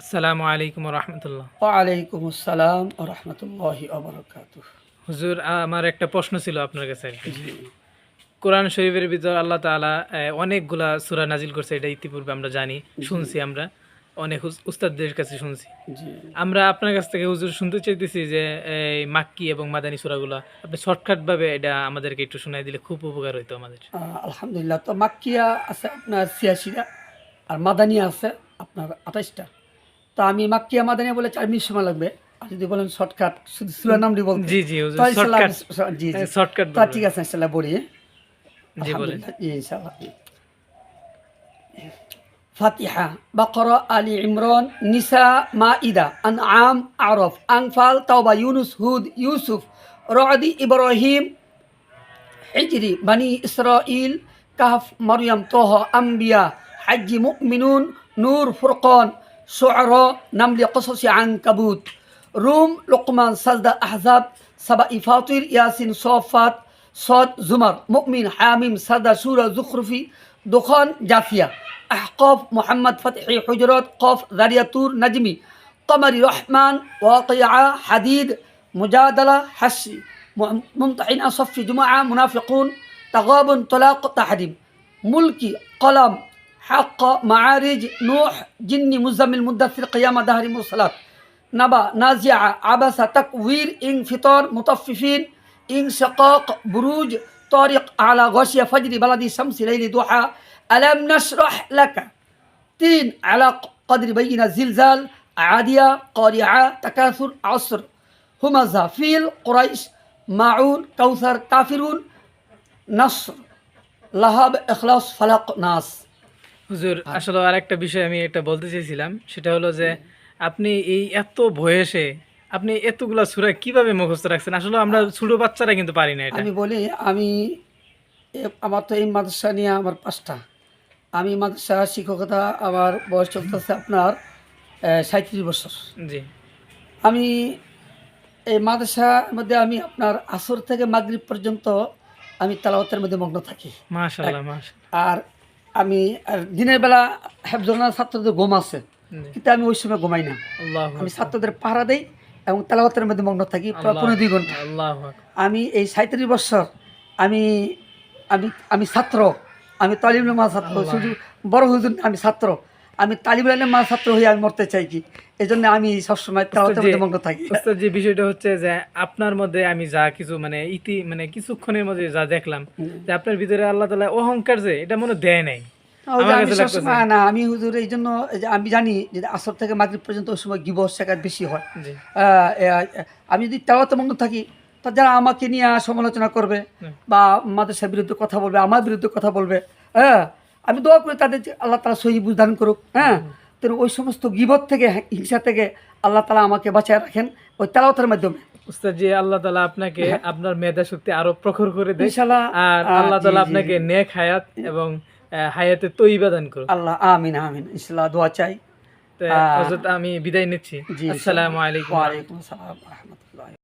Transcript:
আসসালামু আলাইকুম রহমতুল্লাহ। ওয়ালাইকুম আসসালাম ও রহমতুল্লাহি অবরকাত হুজুর আমার একটা প্রশ্ন ছিল আপনার কাছে কোরআন শরীফের ভিতর আল্লাহ তাআলা অনেকগুলা সূরা নাজিল করছে এটা ইতিপূর্বে আমরা জানি শুনছি আমরা অনেক উস- উস্তাদদের কাছে শুনছি। আমরা আপনার কাছ থেকে হুজুর শুনতে চাইতেছি যে এই মাক্কি এবং মাদানী সূরাগুলো আপনি শর্টকাট ভাবে এটা আমাদেরকে একটু শোনাই দিলে খুব উপকার হইতো আমাদের। আলহামদুলিল্লাহ তো মাক্কিয়া আছে আপনার ছিয়াশিটা আর মাদানিয়া আছে আপনার আঠাইশটা তো আমি মাক্কিয়া মাদানিয়া বলে চার মিনিট সময় লাগবে। আর যদি বলেন শর্টকাট শুধু সুরা নামটি বলতে। জি জি শর্টকাট জি জি। শর্টকাট তা ঠিক আছে ইনশাল্লাহ বলি। হ্যাঁ? জি বলেন। ফাতিহা বাকরা আলী ইমরান নিসা মাইদা আনআম আরফ আনফাল তাওবা ইউনুস হুদ ইউসুফ রদি ইব্রাহিম হিজরি বানি ইসরাইল কাহফ মরিয়ম তোহ আম্বিয়া হাজি মুমিনুন নূর ফুরকান سعرا نملي قصص عنكبوت. روم لقمان سجدة أحزاب سبأ فاطر ياسين صوفات صاد زمر مؤمن حاميم سجدة سورة زخرفي دخان جافية. أحقاف محمد فتحي حجرات قاف ذرية تور نجمي. قمر رحمن واقعة حديد مجادلة حسي ممتحن أصف جماعة منافقون تغاب طلاق تحديم ملكي قلم حق معارج نوح جني مزمل مدثر قيامة دهر مرسلات. نبأ نازعة عبس تكوير انفطار مطففين انشقاق بروج طارق على غاشية فجر بلدي شمس ليل ضحى. ألم نشرح لك؟ تين على قدر بين الزلزال عادية قارعة تكاثر عصر. همزة فيل قريش معون كوثر كافرون نصر. لهب إخلاص فلق ناس. হুজুর আসলে আর একটা বিষয় আমি এটা বলতে চাইছিলাম। সেটা হলো যে আপনি এই এত বয়সে আপনি এতগুলা সুরা কীভাবে মুখস্থ রাখছেন? আসলে আমরা ছোট বাচ্চারা কিন্তু পারি না এটা। আমি বলি আমি আমার তো এই মাদ্রাসা নিয়ে আমার পাঁচটা। আমি মাদ্রাসা শিক্ষকতা আমার বয়স চলতেছে আপনার সাঁত্রিশ বছর। জি। আমি এই মাদ্রাসার মধ্যে আমি আপনার আসর থেকে মাগরিব পর্যন্ত আমি তালাওয়াতের মধ্যে মগ্ন থাকি। আর আমি দিনের বেলা হেফজনা ছাত্রদের ঘুম আছে। কিন্তু আমি ওই সময় ঘুমাই না। আমি ছাত্রদের পাহারা দেই এবং তেলাবাতের মধ্যে মগ্ন থাকি প্রায় পনেরো দুই ঘণ্টা। আমি এই সাঁত্রিশ বছর আমি আমি আমি ছাত্র। আমি তালিম ছাত্র। শুধু বড় হুজুর আমি ছাত্র। আমি তালিম মা ছাত্র হয়ে আমি মরতে চাই কি? এই জন্য আমি সবসময় মগ্ন থাকি। যে বিষয়টা হচ্ছে যে আপনার মধ্যে আমি যা কিছু মানে ইতি মানে কিছুক্ষণের মধ্যে যা দেখলাম যে আপনার ভিতরে আল্লাহ তাআলা অহংকার যে এটা মনে দেয় নাই। ওই যে আমার আমি না হুজুর এই জন্য আমি জানি যে আসর থেকে মাগরিব পর্যন্ত ওই সময় গিবস শেখার বেশি হয়। আমি যদি তালাওয়াতে মগ্ন থাকি তা যারা আমাকে নিয়ে সমালোচনা করবে। বা মাদ্রাসার বিরুদ্ধে কথা বলবে আমার বিরুদ্ধে কথা বলবে হ্যাঁ আমি দোয়া করি তাদের আল্লাহ তালা সহি বুঝদান করুক হ্যাঁ? তো ওই সমস্ত গিবত থেকে হিংসা থেকে আল্লাহ তালা আমাকে বাঁচায় রাখেন ওই তালাওয়াতের মাধ্যমে। আল্লাহ তাআলা আপনাকে আপনার মেধা শক্তি আরও প্রখর করে দেয়। আর আল্লাহ জি, আপনাকে নেক হায়াত এবং হায়াতে তৈবা দান করুন আল্লাহ আমিন আমিন। দোয়া চাই। হযরত আমি বিদায় নিচ্ছি। আসসালামু আলাইকুম। আসসালাম। রহমতুল্লাহ।